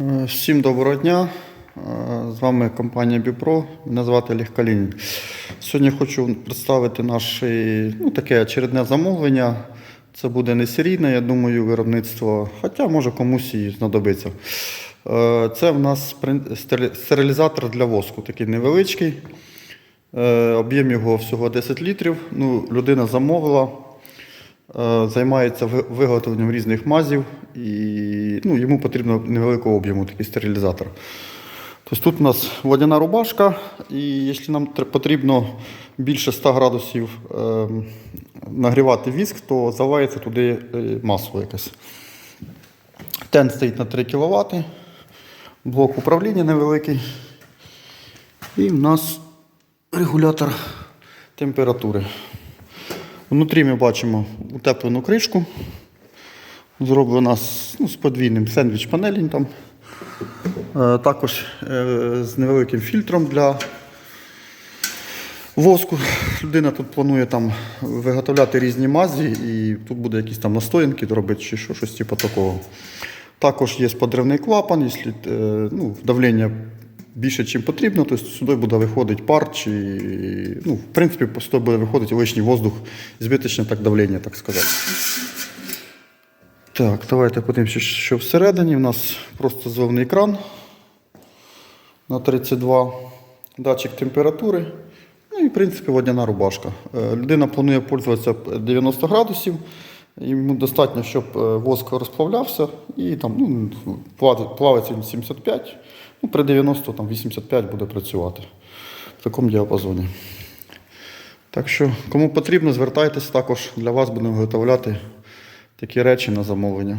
Е, Всім доброго дня. Е, З вами компанія Біпро. Мене звати Олег Калінін. Сьогодні хочу представити наше ну, таке очередне замовлення. Це буде не серійне, я думаю, виробництво, хоча може комусь і знадобиться. Е, Це в нас стерилізатор для воску, такий невеличкий. Об'єм його всього 10 літрів. Ну, людина замовила. Е, займається виготовленням різних мазів, і ну, йому потрібно невеликого об'єму такий стерилізатор. Тобто тут у нас водяна рубашка, і якщо нам потрібно більше 100 градусів е, нагрівати віск, то заливається туди е, масло якесь. Тен стоїть на 3 кВт, блок управління невеликий. І в нас регулятор температури. Внутрі ми бачимо утеплену кришку. Зроблена з, ну, з подвійним сендвіч панелінь там. Е, також е, з невеликим фільтром для воску. Людина тут планує там виготовляти різні мазі, і тут буде якісь там настоянки робити чи що, щось типу такого. Також є подривний клапан, якщо е, ну, давлення більше, ніж потрібно, то сюди буде виходити пар, чи, ну, в принципі, сюди буде виходити лишній воздух, збиточне так давлення, так сказати. Так, давайте подивимося, що всередині. У нас просто зливний кран на 32, датчик температури. Ну і, в принципі, водяна рубашка. Е, Людина планує пользуватися 90 градусів. Йому достатньо, щоб е, воск розплавлявся і там, ну, плавиться він 75, ну, при 90 там, 85 буде працювати в такому діапазоні. Так що, кому потрібно, звертайтесь також. Для вас будемо виготовляти такі речі на замовлення.